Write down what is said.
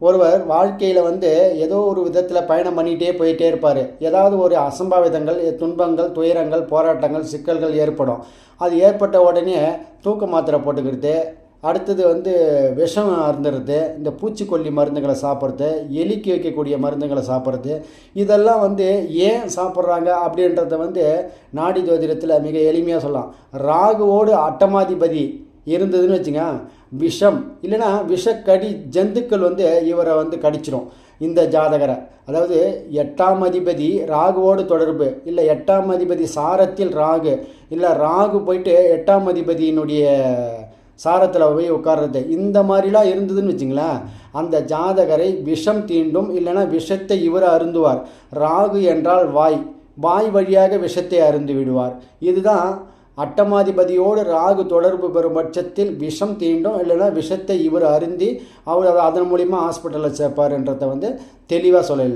ஒருவர் வாழ்க்கையில் வந்து ஏதோ ஒரு விதத்தில் பயணம் பண்ணிகிட்டே போயிட்டே இருப்பார். ஏதாவது ஒரு அசம்பாவிதங்கள் துன்பங்கள் துயரங்கள் போராட்டங்கள் சிக்கல்கள் ஏற்படும். அது ஏற்பட்ட உடனே தூக்க மாத்திரை போட்டுக்கிறது அடுத்தது வந்து விஷம் அருந்துறது இந்த பூச்சிக்கொல்லி மருந்துகளை சாப்பிட்றது எலிக்கு வைக்கக்கூடிய மருந்துகளை சாப்பிட்றது இதெல்லாம் வந்து ஏன் சாப்பிட்றாங்க அப்படின்றத வந்து நாடி ஜோதிடத்தில் மிக எளிமையாக சொல்லலாம். ராகுவோடு அட்டமாதிபதி இருந்ததுன்னு வச்சுங்க விஷம் இல்லைன்னா விஷக்கடி ஜந்துக்கள் வந்து இவரை வந்து கடிச்சிரும். இந்த ஜாதகரை. அதாவது எட்டாம் அதிபதி ராகுவோடு தொடர்பு இல்லை எட்டாம் அதிபதி சாரத்தில் ராகு இல்லை ராகு போயிட்டு எட்டாம் அதிபதியினுடைய சாரத்தில் போய் உட்கார்றது இந்த மாதிரிலாம் இருந்ததுன்னு வச்சுங்களேன் அந்த ஜாதகரை விஷம் தீண்டும் இல்லைன்னா விஷத்தை இவர் அருந்துவார். ராகு என்றால் வாய் வாய் வழியாக விஷத்தை அருந்து விடுவார் இதுதான் அட்டமாதிபதியோடு ராகு தொடர்பு பெறும் பட்சத்தில் விஷம் தீண்டும் இல்லைன்னா விஷத்தை இவர் அருந்தி அவர் அதன் மூலிமா ஹாஸ்பிட்டலில் சேர்ப்பார்ன்றத வந்து தெளிவாக சொல்லல.